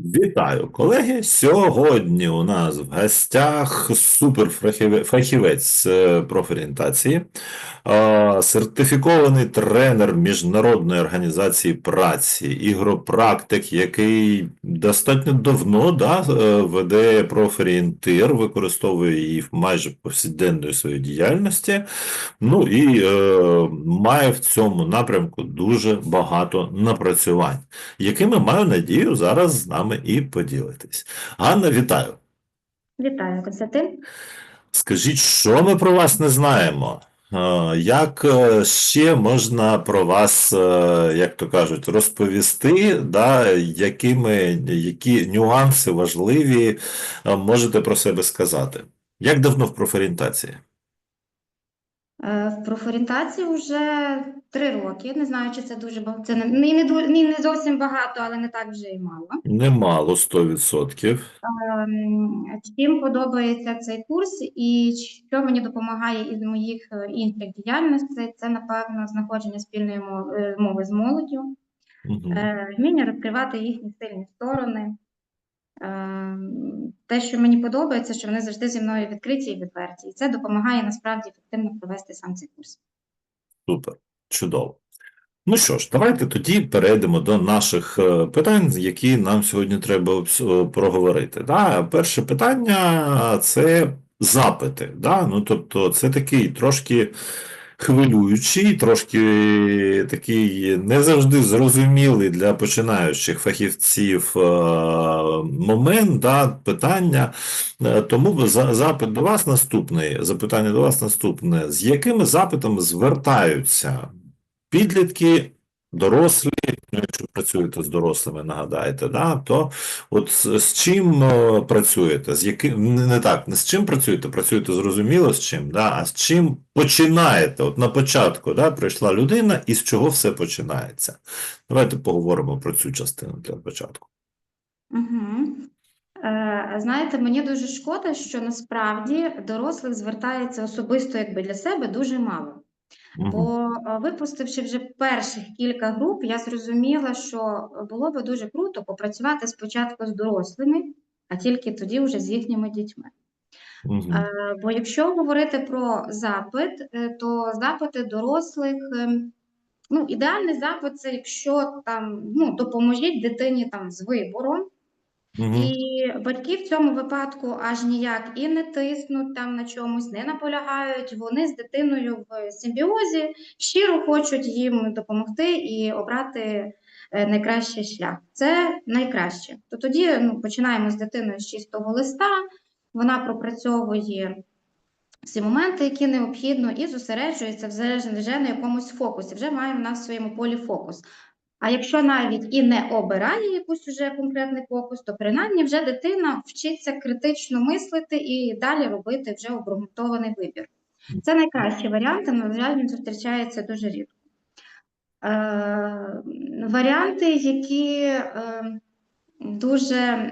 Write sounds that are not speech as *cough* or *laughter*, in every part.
Вітаю, колеги! Сьогодні у нас в гостях суперфахівець е, профорієнтації, сертифікований тренер Міжнародної організації праці, ігропрактик, який достатньо давно да, е, веде профорієнтир, використовує її в майже повсякденної своїй діяльності. Ну і е, має в цьому напрямку дуже багато напрацювань якими маю надію зараз з і поділитись. Ганна, вітаю. Вітаю, Константин. Скажіть, що ми про вас не знаємо? Як е, ще можна про вас, е, як то кажуть, розповісти, да, якими, які нюанси важливі е, можете про себе сказати? Як давно в профорієнтації? Е, В профорієнтації вже три роки. Не знаю, чи це дуже багато. Це не, не, не, зовсім багато, але не так вже і мало. Немало, 100%. Ем, Чим подобається цей курс і що мені допомагає із моїх е, інших діяльностей, це, напевно, знаходження спільної мови, е, мови з молоддю, вміння розкривати їхні сильні сторони. Ем, Те, що мені подобається, що вони завжди зі мною відкриті і відверті. І це допомагає насправді ефективно провести сам цей курс. Супер, чудово. Ну що ж, давайте тоді перейдемо до наших е, питань, які нам сьогодні треба е, проговорити. Да? Перше питання це запити. Да? Ну, тобто, це такий трошки хвилюючий, трошки такий не завжди зрозумілий для починаючих фахівців е, момент, да? питання. Е, Тому запит до вас наступний, запитання до вас наступне. З якими запитами звертаються підлітки, дорослі, ну, якщо працюєте з дорослими, нагадайте, да, то от з, чим е, працюєте? З яким, не, так, не з чим працюєте, працюєте зрозуміло з чим, да, а з чим починаєте? От на початку да, прийшла людина, і з чого все починається? Давайте поговоримо про цю частину для початку. Угу. Знаєте, мені дуже шкода, що насправді дорослих звертається особисто якби для себе дуже мало. Бо е, випустивши вже перших кілька груп, я зрозуміла, що було би дуже круто попрацювати спочатку з дорослими, а тільки тоді вже з їхніми дітьми. Е, Бо якщо говорити про запит, е, то запити дорослих, ем, ну, ідеальний запит це якщо там ну, допоможіть дитині там з вибором. Мгм. І батьки в цьому випадку аж ніяк і не тиснуть там на чомусь, не наполягають. Вони з дитиною в симбіозі щиро хочуть їм допомогти і обрати е, найкращий шлях. Це найкраще. То тоді ну, починаємо з дитиною з чистого листа, вона пропрацьовує всі моменти, які необхідно, і зосереджується вже, на якомусь фокусі, вже має вона в своєму полі фокус. А якщо навіть і не обирає якусь уже конкретний фокус, то принаймні вже дитина вчиться критично мислити і далі робити вже обґрунтований вибір. Це найкращий варіант, на жаль, він зустрічається дуже рідко. Е, варіанти, які е, дуже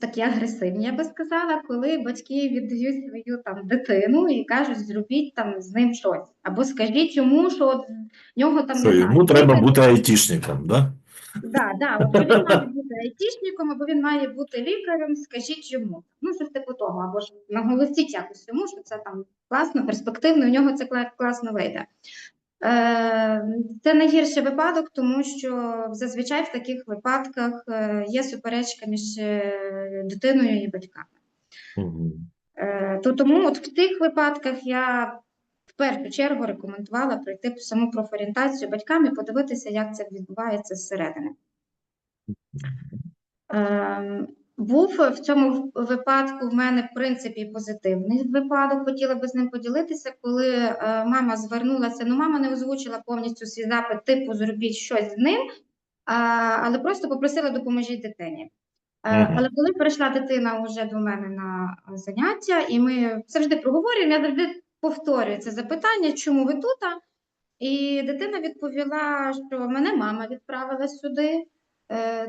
такі агресивні, я би сказала, коли батьки віддають свою там дитину і кажуть, зробіть там з ним щось, або скажіть йому, що от в нього там не йому треба бути айтішником, да? Да, да, що він має бути айтішником, або він має бути лікарем, скажіть йому. Ну, щось типу того, або ж наголосіть якось йому, що це там класно, перспективно, у нього це класно вийде. Е, Це найгірший випадок, тому що зазвичай в таких випадках е, є суперечка між е, дитиною і батьками. Е, То тому от в тих випадках я в першу чергу рекомендувала пройти саму профорієнтацію батькам і подивитися, як це відбувається зсередини. Був в цьому випадку в мене, в принципі, позитивний випадок. Хотіла би з ним поділитися, коли е, мама звернулася. Ну, мама не озвучила повністю свій запит, типу, зробіть щось з ним, а, але просто попросила допоможіть дитині. Е, Мгм. Але коли прийшла дитина вже до мене на заняття, і ми завжди проговорюємо, я завжди повторюю це запитання, чому ви тут? І дитина відповіла, що мене мама відправила сюди,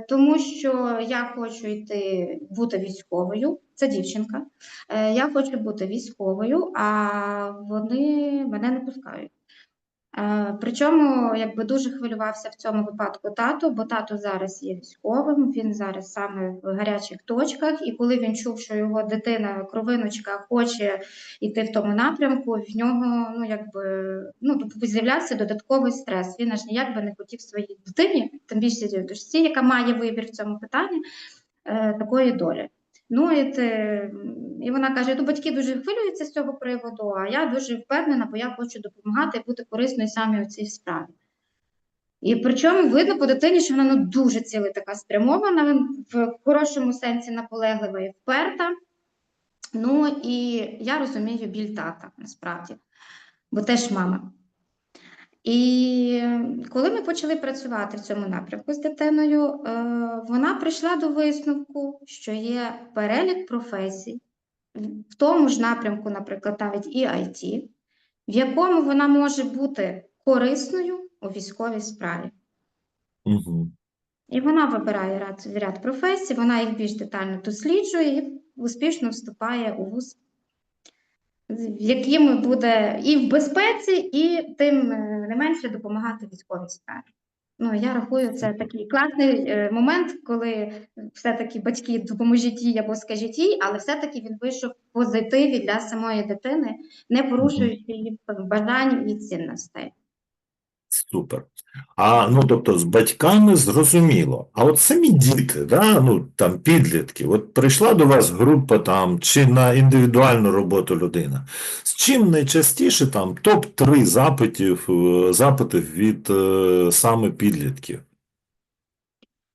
тому що я хочу йти бути військовою. Це дівчинка. Е, Я хочу бути військовою, а вони мене не пускають. Е, Причому якби дуже хвилювався в цьому випадку тато, бо тато зараз є військовим, він зараз саме в гарячих точках, і коли він чув, що його дитина, кровиночка, хоче йти в тому напрямку, в нього ну якби ну з'являвся додатковий стрес. Він аж ніяк би не хотів своїй дитині, тим більше дочці, яка має вибір в цьому питанні, е, такої долі. Ну і, вона каже: ну, батьки дуже хвилюються з цього приводу, а я дуже впевнена, бо я хочу допомагати і бути корисною саме у цій справі. І причому видно по дитині, що вона ну, дуже ціла така спрямована, в хорошому сенсі наполеглива і вперта. Ну і я розумію біль тата насправді, бо теж мама. І коли ми почали працювати в цьому напрямку з дитиною, е, вона прийшла до висновку, що є перелік професій, в тому ж напрямку, наприклад, навіть і IT, в якому вона може бути корисною у військовій справі. Угу. І вона вибирає ряд, ряд професій, вона їх більш детально досліджує і успішно вступає у вуз, в яким буде і в безпеці, і тим е, не менше допомагати військовій справі. Ну, я рахую, це такий класний е, момент, коли все-таки батьки допоможіть їй або скажіть їй, але все-таки він вийшов в позитиві для самої дитини, не порушуючи її бажань і цінностей. Супер. А ну тобто з батьками зрозуміло. А от самі діти, да, ну там підлітки, от прийшла до вас група там чи на індивідуальну роботу людина. З чим найчастіше там топ-3 запитів, е, запитів від е, саме підлітків?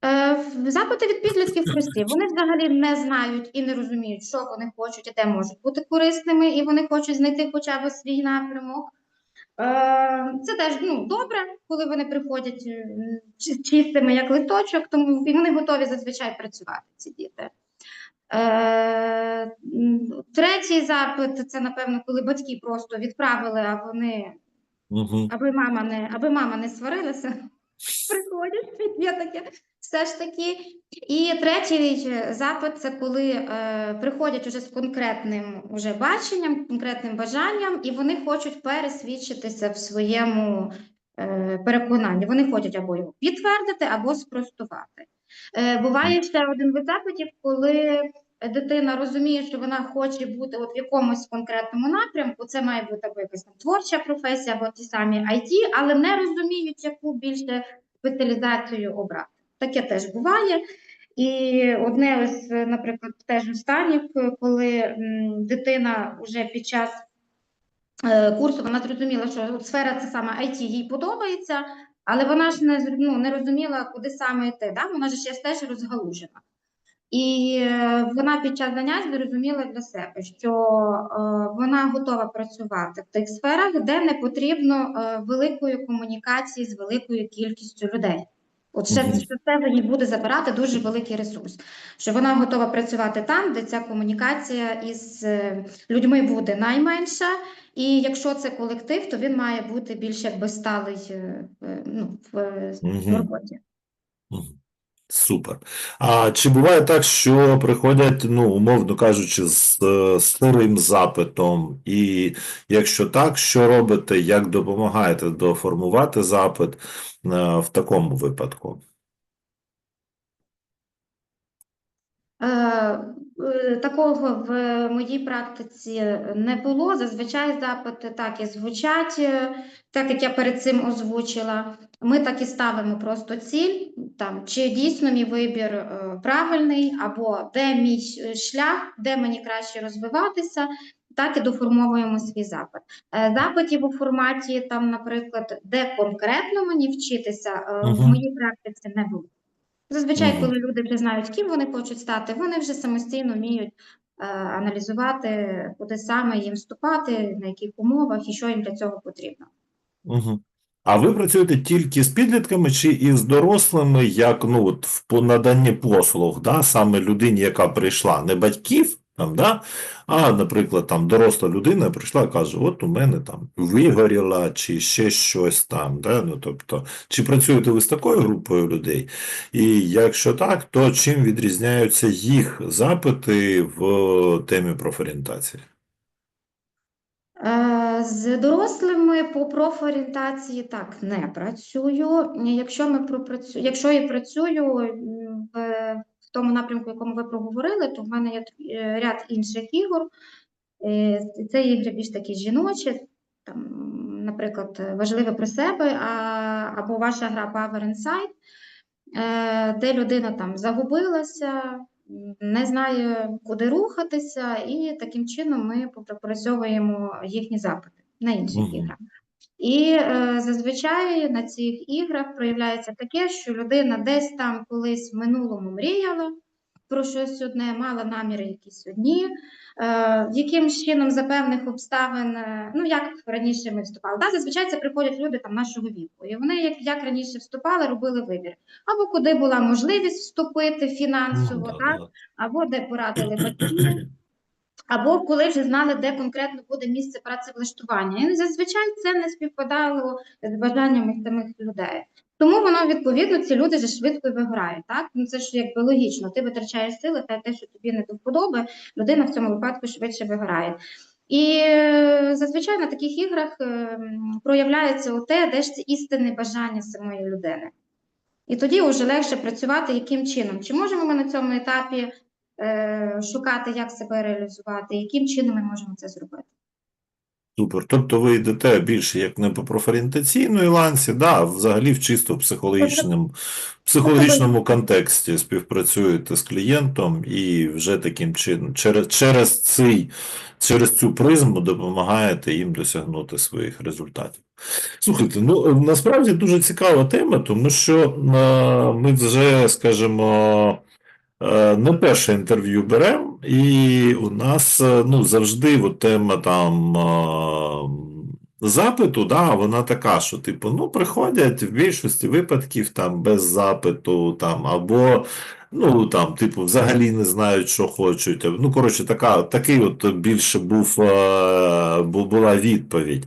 Е, Запити від підлітків прості. Вони взагалі не знають і не розуміють, що вони хочуть і де можуть бути корисними, і вони хочуть знайти хоча б свій напрямок. Е, Це теж ну, добре, коли вони приходять е, чистими як листочок, тому і вони готові зазвичай працювати, ці діти. Е, Третій запит це, напевно, коли батьки просто відправили, а вони Угу. аби мама не, аби мама не сварилася, приходять, є таке все ж таки. І третій е, запит це коли е, приходять уже з конкретним уже баченням, конкретним бажанням, і вони хочуть пересвідчитися в своєму е, переконанні. Вони хочуть або його підтвердити, або спростувати. Е, буває ще один вид запитів, коли дитина розуміє, що вона хоче бути от в якомусь конкретному напрямку, це має бути або якась там творча професія, або ті самі IT, але не розуміють, яку більше спеціалізацію обрати. Таке теж буває. І одне ось, наприклад, теж останніх, коли дитина вже під час е, курсу вона зрозуміла, що сфера це саме IT їй подобається, але вона ж не, ну, не розуміла, куди саме йти. Да? Вона ж ще теж розгалужена. І е, вона під час занять зрозуміла для себе, що е, вона готова працювати в тих сферах, де не потрібно е, великої комунікації з великою кількістю людей. От ще що це їй буде забирати дуже великий ресурс. Що вона готова працювати там, де ця комунікація із людьми буде найменша, і якщо це колектив, то він має бути більш якби сталий ну, в, в роботі. Супер. А чи буває так, що приходять, ну, умовно кажучи, з е, старим запитом, і якщо так, що робите, як допомагаєте доформувати запит е, в такому випадку? Е, Такого в моїй практиці не було. Зазвичай запити так і звучать, так як я перед цим озвучила. Ми так і ставимо просто ціль, там, чи дійсно мій вибір е, правильний, або де мій е, шлях, де мені краще розвиватися, так і доформовуємо свій запит. Е, Запитів у форматі, там, наприклад, де конкретно мені вчитися, е, в моїй практиці не було. Зазвичай, Мгм. коли люди вже знають, ким вони хочуть стати, вони вже самостійно вміють аналізувати, куди саме їм вступати, на яких умовах і що їм для цього потрібно. Угу. А ви працюєте тільки з підлітками чи і з дорослими, як ну, от, в по наданні послуг, да, саме людині, яка прийшла, не батьків, там, да, а, наприклад, там доросла людина прийшла і каже, от у мене там вигоріла, чи ще щось там, да, ну, тобто, чи працюєте ви з такою групою людей? І якщо так, то чим відрізняються їх запити в темі профорієнтації? Е, З дорослими по профорієнтації так не працюю. Якщо ми пропрацю... якщо і працюю в, тому напрямку, якому ви проговорили, то в мене є е, ряд інших ігор. Е, Це ігри більш такі жіночі, там, наприклад, важливе про себе, або ваша гра Power Inside, е, де людина там загубилася, не знає, куди рухатися, і таким чином ми попрацьовуємо їхні запити на інших Мгм. іграх. І е, зазвичай на цих іграх проявляється таке, що людина десь там колись в минулому мріяла про щось одне, мала наміри якісь одні, е, якимсь чином за певних обставин, е, ну як раніше ми вступали. Да, зазвичай це приходять люди там нашого віку, і вони, як, як раніше вступали, робили вибір. Або куди була можливість вступити Ну, фінансово, да, так, або де порадили батьки. Або коли вже знали, де конкретно буде місце працевлаштування. І зазвичай це не співпадало з бажаннями самих людей. Тому воно відповідно ці люди вже швидко і виграють. Так ну це ж якби логічно. Ти витрачаєш сили, та те, що тобі не до вподоби, людина в цьому випадку швидше виграє. І е, зазвичай на таких іграх е, проявляється те, де ж це істинне бажання самої людини. І тоді вже легше працювати яким чином. Чи можемо ми на цьому етапі шукати, як себе реалізувати, яким чином ми можемо це зробити? Супер. Тобто ви йдете більше як не по профорієнтаційної ланці, да, а взагалі в чисто психологічному, психологічному контексті співпрацюєте з клієнтом і вже таким чином, через, через, цей, через цю призму допомагаєте їм досягнути своїх результатів. Слухайте, ну насправді дуже цікава тема, тому що е, ми вже, скажімо, Е, Не перше інтерв'ю беремо, і у нас е, ну, завжди от тема там е, запиту, да, вона така, що типу, ну, приходять в більшості випадків там без запиту, там, або ну, там, типу, взагалі не знають, що хочуть. Ну, коротше, така, такий от більше був, е, була відповідь.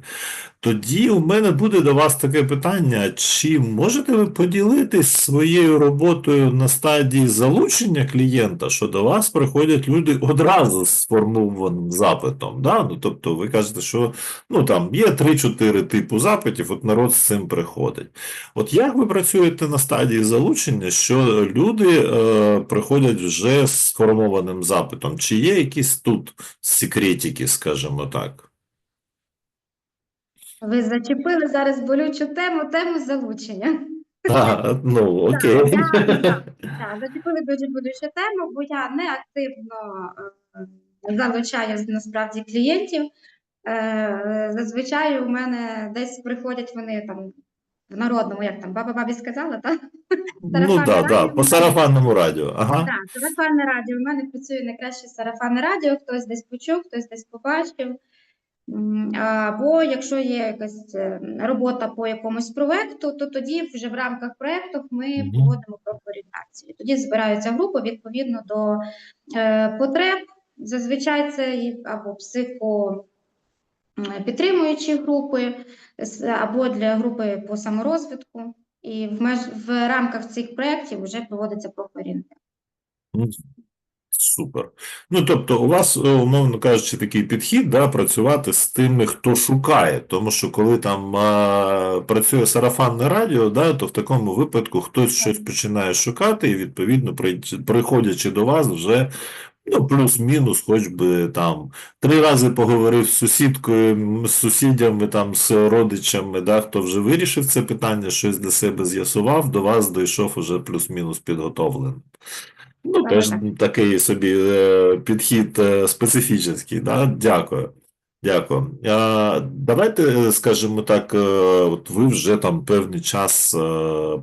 Тоді у мене буде до вас таке питання: чи можете ви поділитись своєю роботою на стадії залучення клієнта, що до вас приходять люди одразу з сформованим запитом? Да? Ну, тобто ви кажете, що ну, там, є 3-4 типу запитів, от народ з цим приходить. От як ви працюєте на стадії залучення, що люди е, приходять вже з сформованим запитом? Чи є якісь тут секретики, скажімо так? Ви зачепили зараз болючу тему, тему залучення. А, ну, окей. Так, я, так, *laughs* так, зачепили дуже болючу тему, бо я не активно е, залучаю насправді клієнтів. Е, Зазвичай у мене десь приходять вони там в народному, як там баба бабі сказала, так? Ну, да, да, по сарафанному радіо. Ага. Так, сарафанне радіо. У мене працює найкраще сарафанне радіо, хтось десь почув, хтось десь побачив. Або якщо є якась е, робота по якомусь проекту, то тоді вже в рамках проекту ми проводимо профорієнтацію. Тоді збирається група відповідно до е, потреб. Зазвичай це або психо підтримуючі групи, або для групи по саморозвитку. І в, меж, в рамках цих проєктів вже проводиться профорієнтація. Супер. Ну, тобто, у вас, е, умовно кажучи, такий підхід, да, працювати з тими, хто шукає. Тому що коли там а, працює сарафанне радіо, да, то в такому випадку хтось щось починає шукати, і відповідно, приходячи до вас, вже ну, плюс-мінус, хоч би там три рази поговорив з сусідкою, з сусідями, там, з родичами, да, хто вже вирішив це питання, щось для себе з'ясував, до вас дійшов уже плюс-мінус підготовлений. Ну, теж такий собі е, підхід е, специфічний, да? Дякую. Дякую. Давайте, скажімо так, е, от ви вже там певний час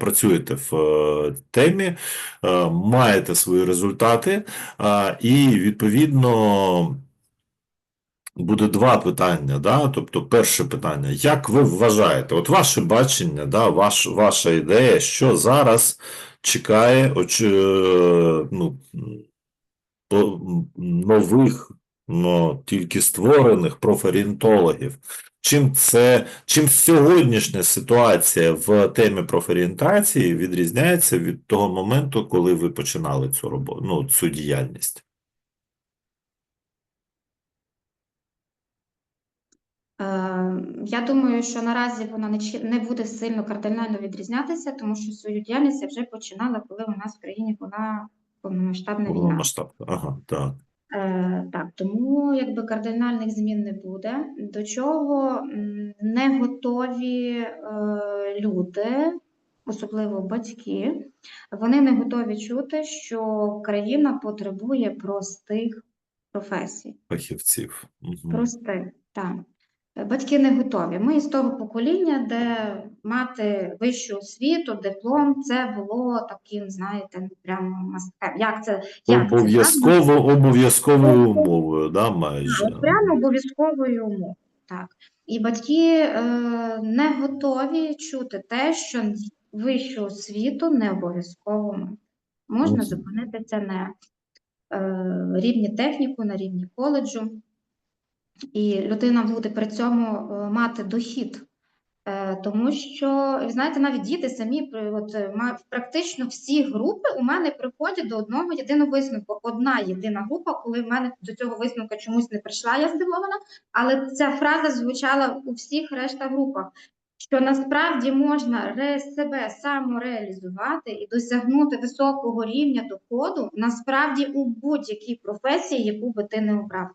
працюєте в темі, маєте свої результати, і відповідно. Буде два питання, да? Тобто, перше питання, як ви вважаєте, от ваше бачення, да, ваш, ваша ідея, що зараз чекає оч, е, ну, нових, но тільки створених профорієнтологів? Чим це, чим сьогоднішня ситуація в темі профорієнтації відрізняється від того моменту, коли ви починали цю роботу, ну, цю діяльність? Я думаю, що наразі вона не, не буде сильно кардинально відрізнятися, тому що свою діяльність я вже починала, коли у нас в країні була повномасштабна війна. Ага, так. Е, так, тому якби кардинальних змін не буде. До чого не готові е, люди, особливо батьки, вони не готові чути, що країна потребує простих професій. Фахівців. Угу. Простих, так. Батьки не готові. Ми з того покоління, де мати вищу освіту, диплом, це було таким, знаєте, ну, прямо. Як це? Як це Обов'язково, обов'язковою умовою, да, майже. Прямо обов'язковою умовою. Так. І батьки е, не готові чути те, що вищу освіту не обов'язково мати. Можна зупинитися на е, рівні техніку, на рівні коледжу, і людина буде при цьому е, мати дохід. Е, Тому що, знаєте, навіть діти самі от, е, практично всі групи у мене приходять до одного єдиного висновку. Одна єдина група, коли в мене до цього висновку чомусь не прийшла, я здивована, але ця фраза звучала у всіх решта групах. Що насправді можна себе самореалізувати і досягнути високого рівня доходу насправді у будь-якій професії, яку би ти не обрав.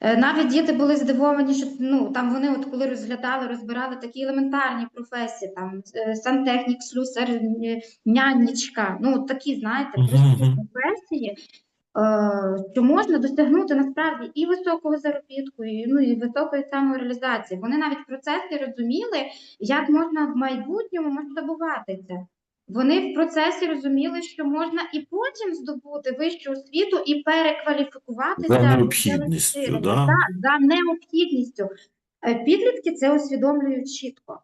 Е, Навіть діти були здивовані, що ну там вони, от коли розглядали, розбирали такі елементарні професії, там е, сантехнік, слюсар, е, нянечка, ну такі, знаєте, професії, що можна досягнути насправді і високого заробітку, і, ну, і високої самореалізації. Вони навіть в процесі розуміли, як можна в майбутньому масштабувати це. Вони в процесі розуміли, що можна і потім здобути вищу освіту і перекваліфікуватися За необхідністю, да? Так, за необхідністю. Е, Підлітки це усвідомлюють чітко.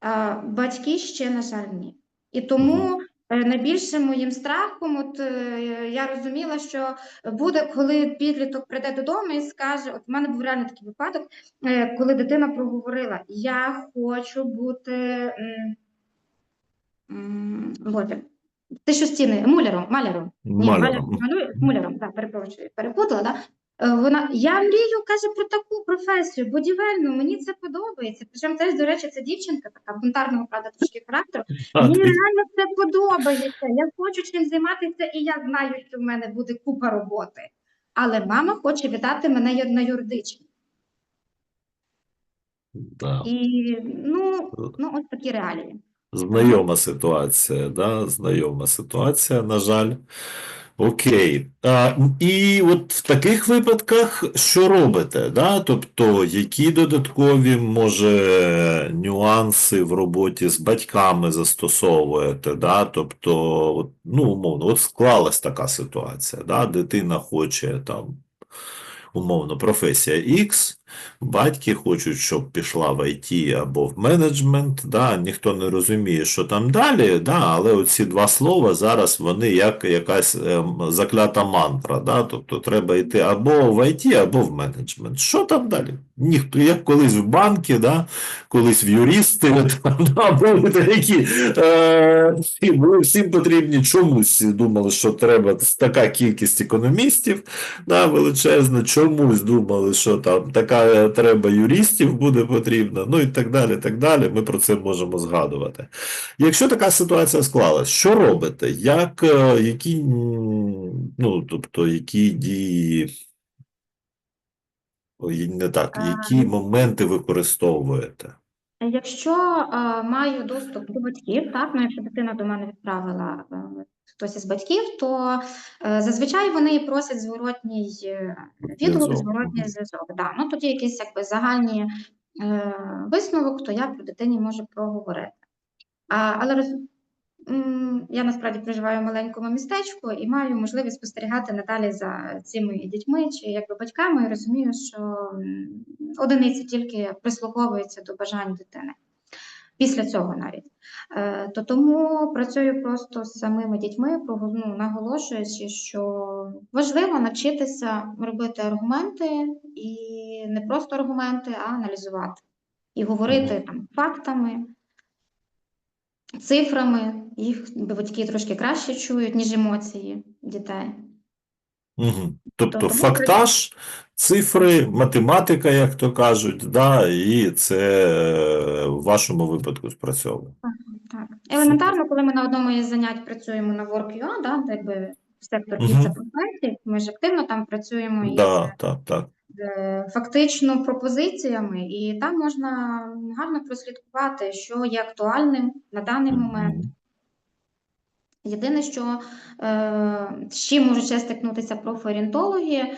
А батьки ще, на жаль, ні. І тому е, найбільшим моїм страхом, от е, я розуміла, що буде, коли підліток прийде додому і скаже: от в мене був реально такий випадок, е, коли дитина проговорила: Я хочу бути. Боже, ти що стіни, муляром, маляром. Ні, Маляром. муляром, так, перепрошую, перепутала, да? Е, Вона, я мрію, каже, про таку професію, будівельну, мені це подобається. Причому теж, до речі, це дівчинка, така бунтарного, правда, трошки характеру. Мені реально це подобається. Я хочу чим займатися, і я знаю, що в мене буде купа роботи. Але мама хоче віддати мене на юридичні. да. І ну, ну ось такі реалії. Знайома ситуація, да? Знайома ситуація, на жаль. Окей. А, і от в таких випадках що робите? Да? Тобто, які додаткові, може, нюанси в роботі з батьками застосовуєте? Да? Тобто, от, ну, умовно, от склалась така ситуація, да? Дитина хоче там, умовно, професія X, Батьки хочуть, щоб пішла в IT або в менеджмент, да, ніхто не розуміє, що там далі, да, але оці два слова зараз вони як якась ем, заклята мантра. Да, тобто треба йти або в IT, або в менеджмент. Що там далі? Ніхто, як колись в банки, да, колись в юристи, *laughs* да, були такі, е, всім потрібні чомусь думали, що треба така кількість економістів, да, величезна, чомусь думали, що там така е, треба юристів буде потрібна, ну і так далі, так далі. Ми про це можемо згадувати. Якщо така ситуація склалась, що робите? Як, е, які, ну, тобто, які дії, не так, які моменти використовуєте? Якщо е, маю доступ до батьків, так, ну якщо дитина до мене відправила е, хтось із батьків, то е, зазвичай вони просять зворотній е, відгук, зворотній зв'язок. Да. Ну тоді якийсь якби загальні е, висновок, то я про дитині можу проговорити. А, але роз... я насправді проживаю в маленькому містечку і маю можливість спостерігати надалі за цими дітьми чи якби батьками, і розумію, що одиниці тільки прислуховуються до бажань дитини. Після цього навіть. Е, то тому працюю просто з самими дітьми, ну, наголошуючи, що важливо навчитися робити аргументи і не просто аргументи, а аналізувати. І говорити там фактами, цифрами, їх батьки трошки краще чують, ніж емоції дітей. Угу. Тобто тому фактаж, цифри, математика, як то кажуть, да, і це е, в вашому випадку спрацьовує. Так. Елементарно, коли ми на одному із занять працюємо на Work.ua, да, якби сектор професій, ми ж активно там працюємо із Да, так, так. е, фактично пропозиціями, і там можна гарно прослідкувати, що є актуальним на даний момент. Єдине, що е, з чим можуть ще стикнутися профорієнтологи,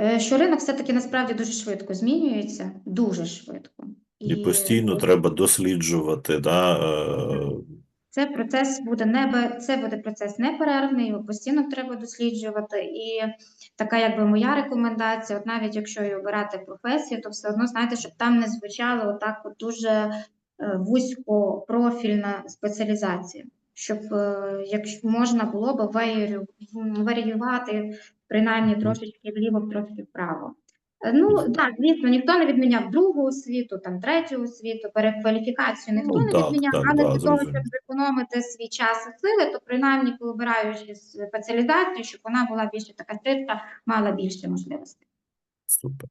е, що ринок все-таки насправді дуже швидко змінюється, дуже швидко. І постійно треба досліджувати, да, е, Це процес буде не це буде процес неперервний, його постійно треба досліджувати. І така, якби моя рекомендація, от навіть якщо і обирати професію, то все одно знаєте, щоб там не звучало отак от дуже е, вузькопрофільна спеціалізація, щоб е, якщо можна було б варіювати принаймні трошечки вліво, трошки вправо. Е, Ну так, звісно, ніхто не відміняв другу освіту, там третю освіту, перекваліфікацію ніхто Ну, не так, відміняв, так, але да, для того, щоб зекономити свій час і сили, то принаймні, коли обираючи спеціалізацію, щоб вона була більше така стриктна, мала більше можливостей. Супер.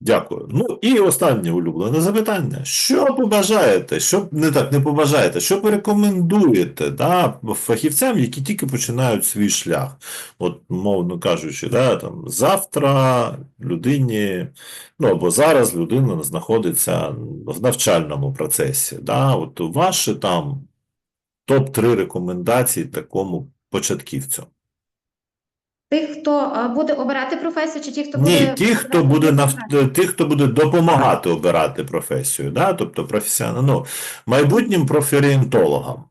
Дякую. Ну і останнє улюблене запитання. Що побажаєте? Що не так не побажаєте? Що порекомендуєте да, фахівцям, які тільки починають свій шлях? От, мовно кажучи, да, там, завтра людині, ну або зараз людина знаходиться в навчальному процесі. Да? От ваші там топ-3 рекомендації такому початківцю. Тих, хто е, буде обирати професію, чи ті, хто Ні, буде ті, хто буде нав... ті, хто буде допомагати обирати професію, да? Тобто професіонал, ну, майбутнім профорієнтологам.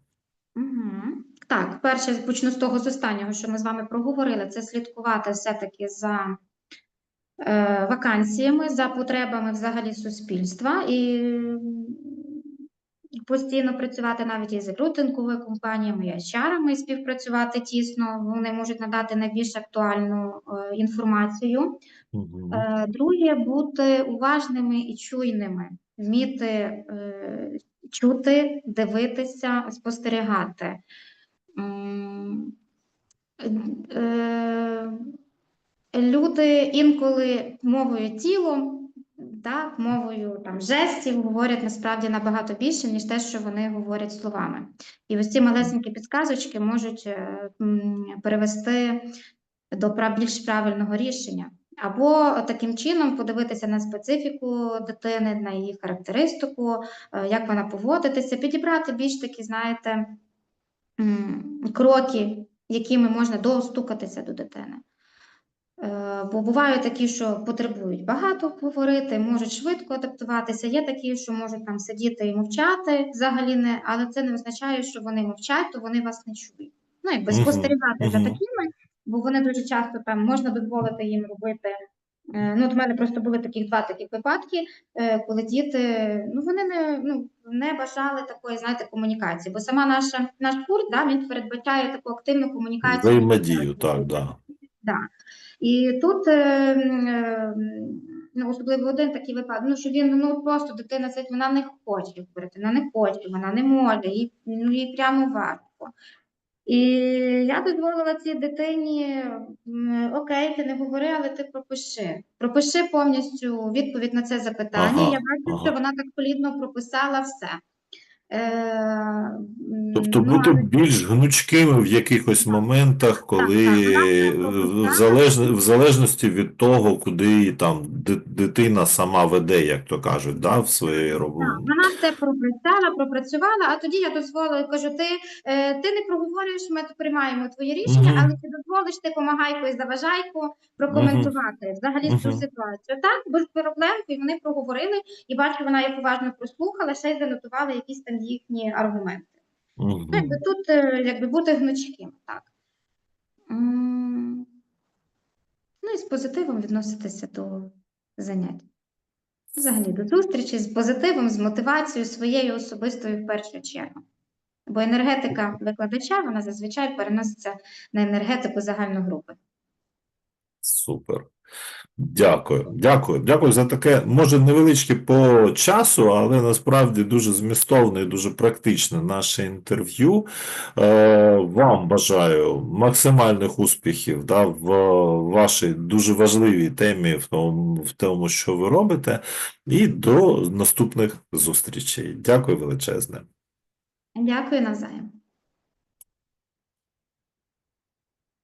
Угу. Так, перше почну з того з останнього, що ми з вами проговорили, це слідкувати все-таки за е, вакансіями, за потребами взагалі суспільства і постійно працювати навіть із рекрутинговими компаніями, і HR-ами співпрацювати тісно. Вони можуть надати найбільш актуальну е, інформацію. Е, Друге, бути уважними і чуйними, вміти е, чути, дивитися, спостерігати. М, е, Люди інколи мовою тілом, так, мовою там, жестів говорять насправді набагато більше, ніж те, що вони говорять словами. І ось ці малесенькі підказочки можуть е, перевести до більш правильного рішення. Або таким чином подивитися на специфіку дитини, на її характеристику, е, як вона поводитися, підібрати більш такі, знаєте, кроки, якими можна достукатися до дитини. Бо бувають такі, що потребують багато говорити, можуть швидко адаптуватися. Є такі, що можуть там сидіти і мовчати взагалі не, але це не означає, що вони мовчать, то вони вас не чують. Ну, якби спостерігати за такими, бо вони дуже часто там можна дозволити їм робити. е, Ну, от в мене просто були таких два таких випадки, е, коли діти ну вони не ну не бажали такої, знаєте, комунікації. Бо сама наша наш курс да, він передбачає таку активну комунікацію. Взаємодію, так, да. Да. І тут е, е, ну, особливо один такий випадок, ну, що він ну, просто дитина сидить, вона не хоче говорити, вона не хоче, вона не може, їй, ну, їй прямо важко. І я дозволила цій дитині, окей, ти не говори, але ти пропиши. Пропиши повністю відповідь на це запитання. Ага, Я бачу, ага. що вона так плідно прописала все. Е, Тобто ну, бути більш гнучкими в якихось моментах, коли в, залеж... в залежності від того, куди там дитина сама веде, як то кажуть, да, в своїй роботі. вона все прописала, пропрацювала, а тоді я дозволила, кажу, ти, е, ти не проговорюєш, ми приймаємо твоє рішення, Мгм. але ти дозволиш, ти помагайко і заважайко прокоментувати взагалі цю ситуацію. Так, без проблем, і вони проговорили, і бачу, вона їх уважно прослухала, ще й занотувала якісь там їхні аргументи. Ну, якби тут е, якби бути гнучким, так. Ну і з позитивом відноситися до занять. Взагалі до зустрічі з позитивом, з мотивацією своєю особистою в першу чергу. Бо енергетика викладача вона зазвичай переноситься на енергетику загальної групи. Супер. Дякую, дякую, дякую за таке, може, невеличке по часу, але насправді дуже змістовне і дуже практичне наше інтерв'ю. Е, Вам бажаю максимальних успіхів да, в вашій дуже важливій темі, в тому, в тому, що ви робите, і до наступних зустрічей. Дякую величезне. Дякую навзаєм.